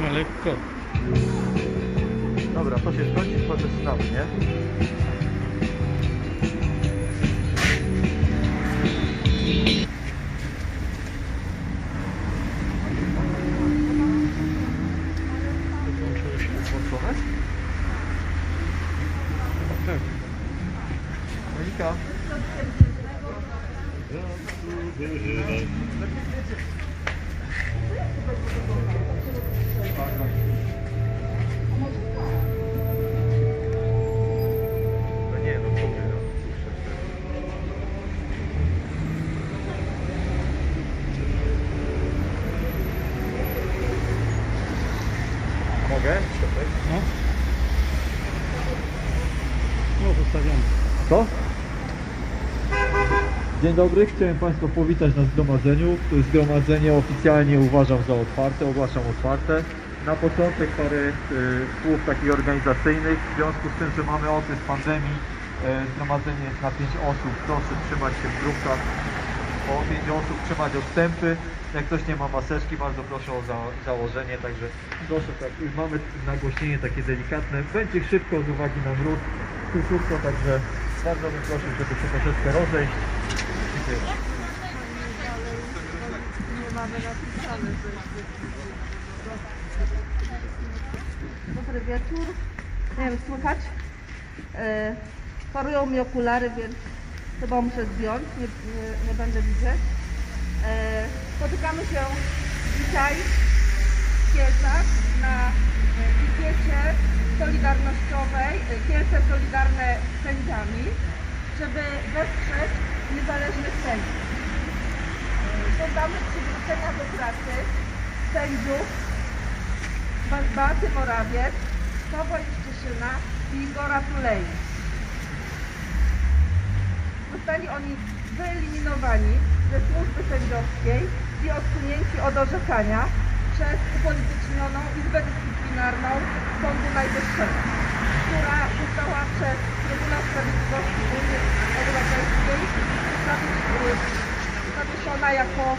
ma lekko. Dobra, to się skończy, wchodzę w staw, nie? Włączyły się włączone? Tak. Monika. Thank you. Mogę? No. No, zostawiamy. Co? Dzień dobry, chciałem Państwa powitać na zgromadzeniu. Zgromadzenie oficjalnie uważam za otwarte, ogłaszam otwarte. Na początek parę e, słów takich organizacyjnych. W związku z tym, że mamy okres pandemii, e, zgromadzenie jest na 5 osób. Proszę trzymać się w grupkach. Po 5 osób trzymać odstępy. Jak ktoś nie ma maseczki, bardzo proszę o za, założenie. Także proszę, tak, już mamy nagłośnienie takie delikatne. Będzie szybko z uwagi na mróz, krótko, także bardzo bym prosił, żeby się troszeczkę rozejść. Dziękuję. Dobry wieczór. Nie wiem, słychać? E, chorują mi okulary, więc chyba muszę zdjąć, nie, nie, nie będę widzieć. E, spotykamy się dzisiaj w Kielcach na e, pikiecie solidarnościowej, e, Kielce Solidarne z sędziami, żeby wesprzeć niezależnych sędziów. E, Żądamy przywrócenia do pracy sędziów Ba- Beaty Morawiec, Pawła Juszczyszyna i Igora Tulei. Zostali oni wyeliminowani ze służby sędziowskiej i odsunięci od orzekania przez upolitycznioną Izbę Dyscyplinarną Sądu Najwyższego, która została przez Trybunał Sprawiedliwości Unii jako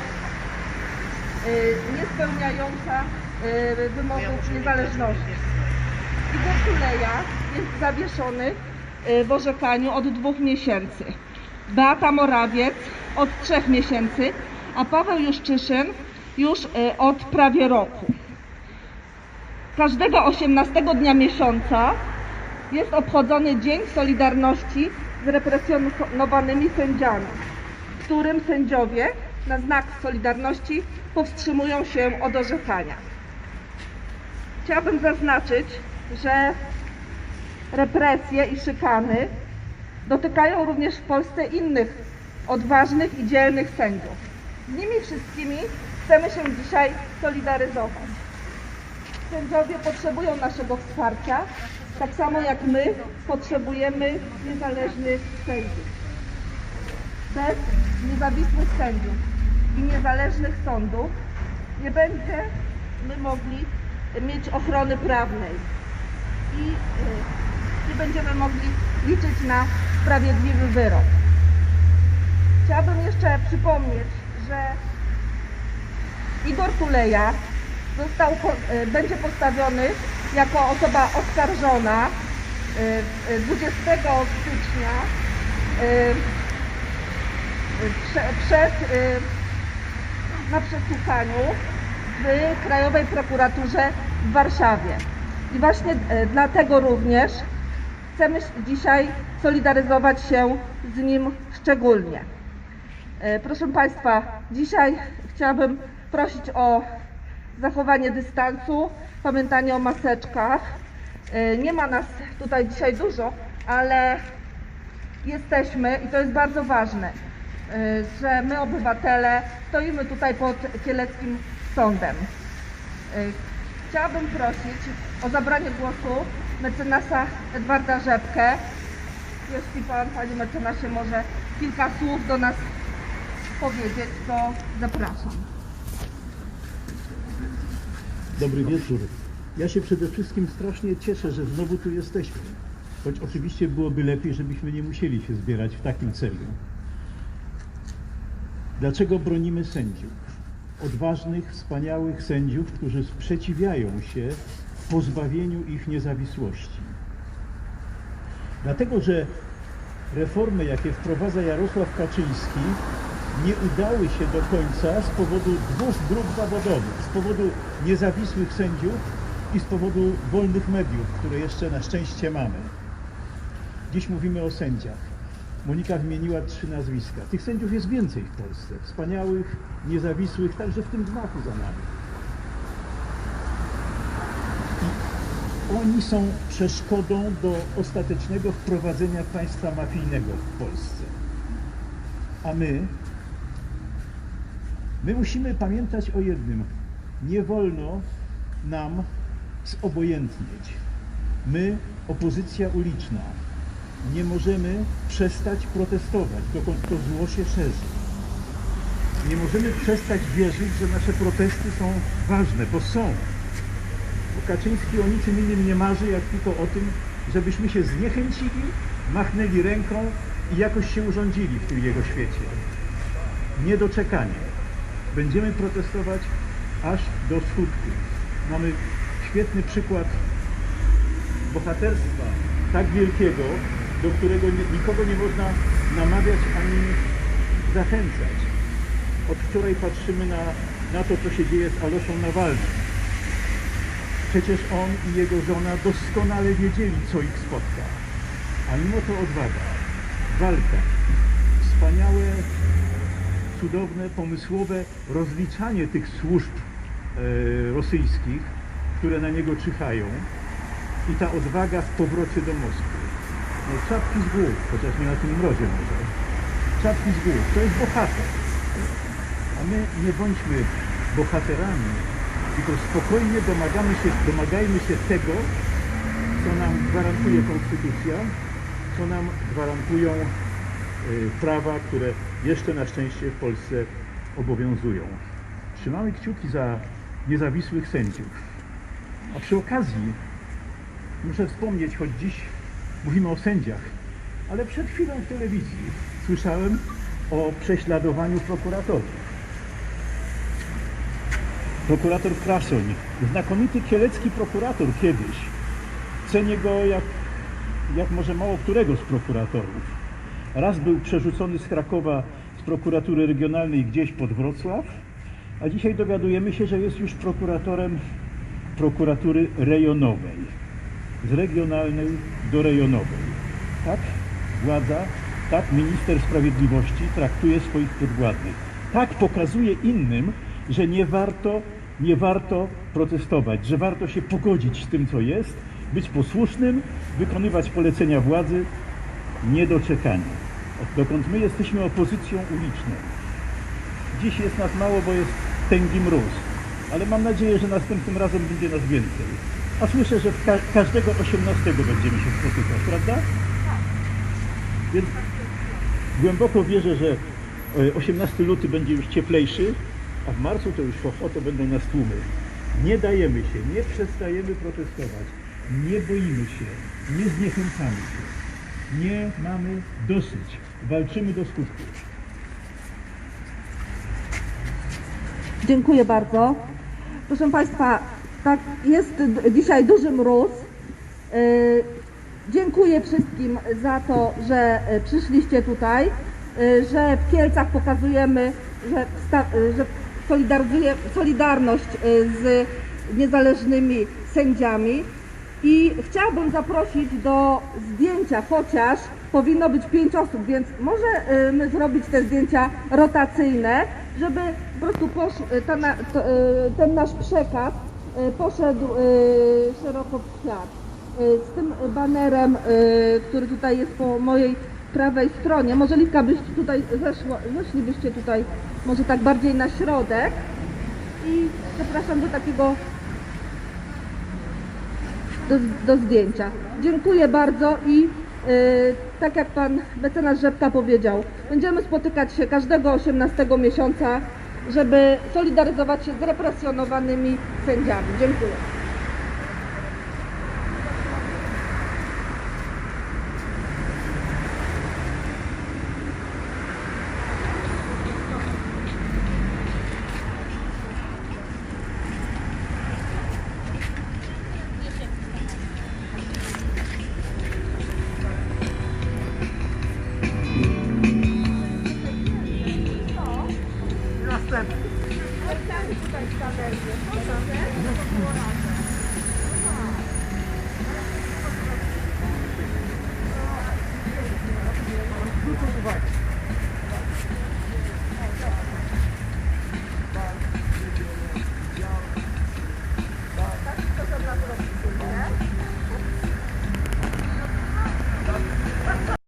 y, niespełniająca y, wymogów niezależności. Igor Tuleja jest zawieszony y, w orzekaniu od dwóch miesięcy. Beata Morawiec od trzech miesięcy, a Paweł Juszczyszyn już y, od prawie roku. Każdego 18 dnia miesiąca jest obchodzony Dzień Solidarności z represjonowanymi sędziami, w którym sędziowie na znak Solidarności powstrzymują się od orzekania. Chciałabym zaznaczyć, że represje i szykany dotykają również w Polsce innych odważnych i dzielnych sędziów. Z nimi wszystkimi chcemy się dzisiaj solidaryzować. Sędziowie potrzebują naszego wsparcia, tak samo jak my potrzebujemy niezależnych sędziów. Bez niezawisłych sędziów i niezależnych sądów nie będziemy mogli mieć ochrony prawnej i y, nie będziemy mogli liczyć na sprawiedliwy wyrok. Chciałabym jeszcze przypomnieć, że Igor Tuleja został, y, będzie postawiony jako osoba oskarżona y, y, 20 stycznia prze, przed, y, na przesłuchaniu w Krajowej Prokuraturze w Warszawie. I właśnie y, dlatego również chcemy dzisiaj solidaryzować się z nim szczególnie. E, Proszę Państwa, dzisiaj chciałabym prosić o zachowanie dystansu, pamiętanie o maseczkach. Nie ma nas tutaj dzisiaj dużo, ale jesteśmy i to jest bardzo ważne, że my obywatele stoimy tutaj pod kieleckim sądem. E, Chciałabym prosić o zabranie głosu mecenasa Edwarda Rzepkę. Jeśli Pan, Panie mecenasie, może kilka słów do nas powiedzieć, to zapraszam. Dobry wieczór. Ja się przede wszystkim strasznie cieszę, że znowu tu jesteśmy. Choć oczywiście byłoby lepiej, żebyśmy nie musieli się zbierać w takim celu. Dlaczego bronimy sędziów? Odważnych, wspaniałych sędziów, którzy sprzeciwiają się pozbawieniu ich niezawisłości. Dlatego, że reformy, jakie wprowadza Jarosław Kaczyński, nie udały się do końca z powodu dwóch grup zawodowych, z powodu niezawisłych sędziów i z powodu wolnych mediów, które jeszcze na szczęście mamy. Dziś mówimy o sędziach. Monika wymieniła trzy nazwiska. Tych sędziów jest więcej w Polsce. Wspaniałych, niezawisłych, także w tym gmachu za nami. I oni są przeszkodą do ostatecznego wprowadzenia państwa mafijnego w Polsce. A my, my musimy pamiętać o jednym. Nie wolno nam zobojętnieć. My, opozycja uliczna, nie możemy przestać protestować, dokąd to zło się szerzy. Nie możemy przestać wierzyć, że nasze protesty są ważne, bo są. Bo Kaczyński o niczym innym nie marzy, jak tylko o tym, żebyśmy się zniechęcili, machnęli ręką i jakoś się urządzili w tym jego świecie. Niedoczekanie. Będziemy protestować aż do skutku. Mamy świetny przykład bohaterstwa tak wielkiego, do którego nikogo nie można namawiać ani zachęcać. Od wczoraj patrzymy na, na to, co się dzieje z Aloszą Nawalnym. Przecież on i jego żona doskonale wiedzieli, co ich spotka. A mimo to odwaga, walka, wspaniałe, cudowne, pomysłowe rozliczanie tych służb e, rosyjskich, które na niego czyhają i ta odwaga w powrocie do Moskwy. No, czapki z głów, chociaż nie na tym mrozie może. Czapki z głów, to jest bohater. A my nie bądźmy bohaterami, tylko spokojnie domagamy się, domagajmy się tego, co nam gwarantuje Konstytucja, co nam gwarantują y, prawa, które jeszcze na szczęście w Polsce obowiązują. Trzymamy kciuki za niezawisłych sędziów. A przy okazji muszę wspomnieć, choć dziś mówimy o sędziach, ale przed chwilą w telewizji słyszałem o prześladowaniu prokuratorów. Prokurator Krasoń, znakomity kielecki prokurator kiedyś. Cenię go jak, jak może mało którego z prokuratorów. Raz był przerzucony z Krakowa z prokuratury regionalnej gdzieś pod Wrocław, a dzisiaj dowiadujemy się, że jest już prokuratorem prokuratury rejonowej. Z regionalnej do rejonowej. Tak władza, tak minister sprawiedliwości traktuje swoich podwładnych. Tak pokazuje innym, że nie warto, nie warto protestować, że warto się pogodzić z tym, co jest, być posłusznym, wykonywać polecenia władzy, niedoczekanie. Dokąd my jesteśmy opozycją uliczną. Dziś jest nas mało, bo jest tęgi mróz, ale mam nadzieję, że następnym razem będzie nas więcej. A słyszę, że ka każdego 18 będziemy się spotykać, prawda? Więc głęboko wierzę, że e, 18 luty będzie już cieplejszy, a w marcu to już ho, to będą nas tłumy. Nie dajemy się, nie przestajemy protestować, nie boimy się, nie zniechęcamy się, nie mamy dosyć, walczymy do skutku. Dziękuję bardzo. Proszę Państwa, tak jest dzisiaj duży mróz. Yy, Dziękuję wszystkim za to, że y, przyszliście tutaj, y, że w Kielcach pokazujemy, że, y, że solidarność y, z niezależnymi sędziami. I chciałabym zaprosić do zdjęcia, chociaż powinno być pięć osób, więc może y, my zrobić te zdjęcia rotacyjne, żeby po prostu y, y, ten nasz przekaz y, poszedł y, szeroko w świat. Y, Z tym banerem, który tutaj jest po mojej prawej stronie. Może Litka byście tutaj zeszło, zeszlibyście tutaj może tak bardziej na środek. I zapraszam do takiego do, do zdjęcia. Dziękuję bardzo i y, tak jak pan mecenas Rzepka powiedział, będziemy spotykać się każdego 18 miesiąca, żeby solidaryzować się z represjonowanymi sędziami. Dziękuję.